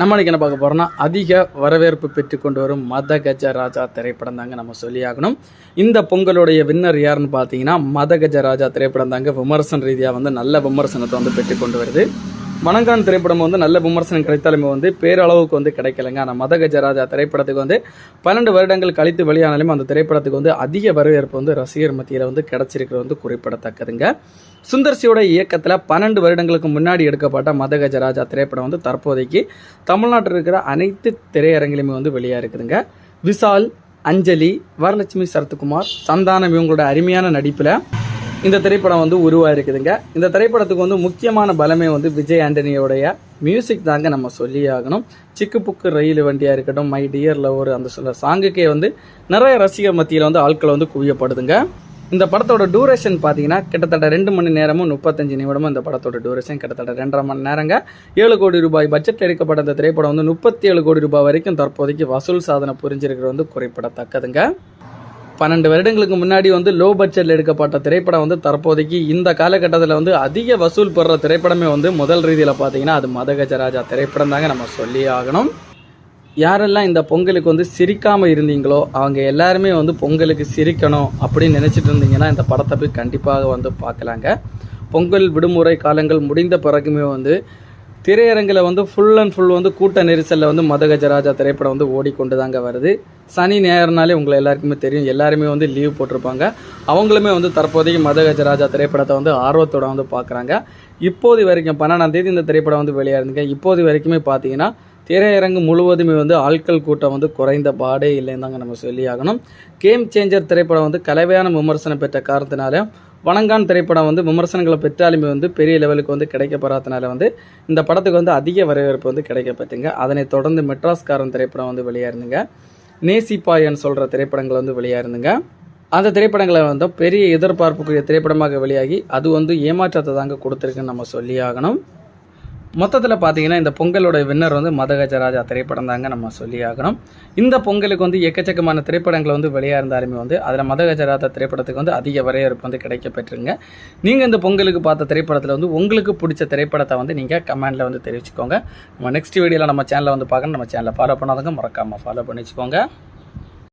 நம்ம என்ன பார்க்க போகிறோம்னா அதிக வரவேற்பு பெற்றுக்கொண்டு வரும் மத கஜ ராஜா திரைப்படம் தாங்க நம்ம சொல்லியாகணும். இந்த பொங்கலுடைய வின்னர் யாருன்னு பார்த்தீங்கன்னா மத கஜ ராஜா திரைப்படம் தாங்க விமர்சன ரீதியாக வந்து நல்ல விமர்சனத்தை வந்து பெற்றுக்கொண்டு வருது. மனங்கான் திரைப்படம் வந்து நல்ல விமர்சனம் கிடைத்தாலுமே வந்து பேரளவுக்கு வந்து கிடைக்கலங்க. ஆனால் மத கஜ திரைப்படத்துக்கு வந்து பன்னெண்டு வருடங்கள் கழித்து வெளியானாலுமே அந்த திரைப்படத்துக்கு வந்து அதிக வரவேற்பு வந்து ரசிகர் மத்தியில் வந்து கிடைச்சிருக்கிறது வந்து குறிப்பிடத்தக்கதுங்க. சுந்தர்சியோட இயக்கத்தில் பன்னெண்டு வருடங்களுக்கு முன்னாடி எடுக்கப்பட்ட மதகஜ ராஜா திரைப்படம் வந்து தற்போதைக்கு தமிழ்நாட்டில் இருக்கிற அனைத்து திரையரங்கிலுமே வந்து வெளியாக இருக்குதுங்க விஷால் அஞ்சலி வரலட்சுமி சரத்குமார் சந்தானம் இவங்களோட அருமையான நடிப்பில் இந்த திரைப்படம் வந்து உருவாயிருக்குதுங்க. இந்த திரைப்படத்துக்கு வந்து முக்கியமான பலமே வந்து விஜய் ஆண்டனியோடைய மியூசிக் தாங்க நம்ம சொல்லி ஆகணும் சிக்கு புக்கு ரயில் வண்டியாக இருக்கட்டும் மை டியர் லவர் அந்த சொல்ல சாங்குக்கே வந்து நிறைய ரசிகர் மத்தியில் வந்து ஆட்கள் வந்து குவியப்படுதுங்க. இந்த படத்தோட டூரேஷன் பார்த்தீங்கன்னா கிட்டத்தட்ட ரெண்டு மணி நேரமும் முப்பத்தஞ்சு நிமிடமும் இந்த படத்தோட டூரேஷன் கிட்டத்தட்ட ரெண்டரை மணி நேரங்க. ஏழு கோடி ரூபாய் பட்ஜெட் எடுக்கப்பட்ட இந்த திரைப்படம் வந்து முப்பத்தி ஏழு கோடி ரூபாய் வரைக்கும் தற்போதைக்கு வசூல் சாதனை புரிஞ்சிருக்கிறது வந்து குறிப்பிடத்தக்கதுங்க. பன்னெண்டு வருடங்களுக்கு முன்னாடி வந்து லோ பட்ஜெட்டில் எடுக்கப்பட்ட திரைப்படம் வந்து தற்போதைக்கு இந்த காலகட்டத்தில் வந்து அதிக வசூல் பெறுற திரைப்படமே வந்து முதல் ரீதியில் பார்த்தீங்கன்னா அது மதகஜராஜா திரைப்படம் தாங்க நம்ம சொல்லி ஆகணும். யாரெல்லாம் இந்த பொங்கலுக்கு வந்து சிரிக்காமல் இருந்தீங்களோ அவங்க எல்லாருமே வந்து பொங்கலுக்கு சிரிக்கணும் அப்படின்னு நினச்சிட்டு இருந்தீங்கன்னா இந்த படத்தை போய் கண்டிப்பாக வந்து பார்க்கலாங்க. பொங்கல் விடுமுறை காலங்கள் முடிந்த பிறகுமே வந்து திரையரங்கில் வந்து ஃபுல் அண்ட் ஃபுல் வந்து கூட்ட நெரிசலில் வந்து மதகஜராஜா திரைப்படம் வந்து ஓடிக்கொண்டு தாங்க வருது. சனி ஞாயிறுனாலே உங்களை எல்லாருக்குமே தெரியும். எல்லாருமே வந்து லீவ் போட்டிருப்பாங்க. அவங்களுமே வந்து தற்போதைக்கு மதகஜராஜா திரைப்படத்தை வந்து ஆர்வத்தோட வந்து பார்க்குறாங்க இப்போது வரைக்கும் பன்னெண்டாம் தேதி இந்த திரைப்படம் வந்து வெளியாயிருந்துங்க. இப்போது வரைக்குமே பார்த்தீங்கன்னா திரையரங்கு முழுவதுமே வந்து ஆட்கள் கூட்டம் வந்து குறைந்த பாடே இல்லைன்னு தாங்க நம்ம சொல்லி ஆகணும் கேம் சேஞ்சர் திரைப்படம் வந்து கலவையான விமர்சனம் பெற்ற காரணத்தினால வணங்கான் திரைப்படம் வந்து விமர்சனங்களை பெற்றாலுமே வந்து பெரிய லெவலுக்கு வந்து கிடைக்கப்படாதனால வந்து இந்த படத்துக்கு வந்து அதிக வரவேற்பு வந்து கிடைக்கப்பட்டுங்க அதனைத் தொடர்ந்து மெட்ராஸ்காரன் திரைப்படம் வந்து வெளியாயிருந்துங்க. நேசிப்பாயன் சொல்கிற திரைப்படங்கள் வந்து வெளியாயிருந்துங்க. அந்த திரைப்படங்களை வந்து பெரிய எதிர்பார்ப்புக்குரிய திரைப்படமாக வெளியாகி அது வந்து ஏமாற்றத்தை தாங்க கொடுத்துருக்குன்னு நம்ம சொல்லி ஆகணும். மொத்தத்தில் பார்த்தீங்கன்னா இந்த பொங்கலோட வின்னர் வந்து மதகஜராஜா திரைப்படம் தாங்க நம்ம சொல்லி ஆகணும் இந்த பொங்கலுக்கு வந்து எக்கச்சக்கமான திரைப்படங்கள் வந்து வெளியாக இருந்தாலுமே வந்து அதில் மதகஜராஜா திரைப்படத்துக்கு வந்து அதிக வரவேற்பு வந்து கிடைக்கப்பெற்றுங்க. நீங்கள் இந்த பொங்கலுக்கு பார்த்த திரைப்படத்தில் வந்து உங்களுக்கு பிடிச்ச திரைப்படத்தை வந்து நீங்கள் கமெண்டில் வந்து தெரிவிச்சுக்கோங்க. நம்ம நெக்ஸ்ட் வீடியோவில் நம்ம சேனலை வந்து பார்க்கணும். நம்ம சேனலை ஃபாலோ பண்ணாதவங்க மறக்காமல் ஃபாலோ பண்ணி வச்சுக்கோங்க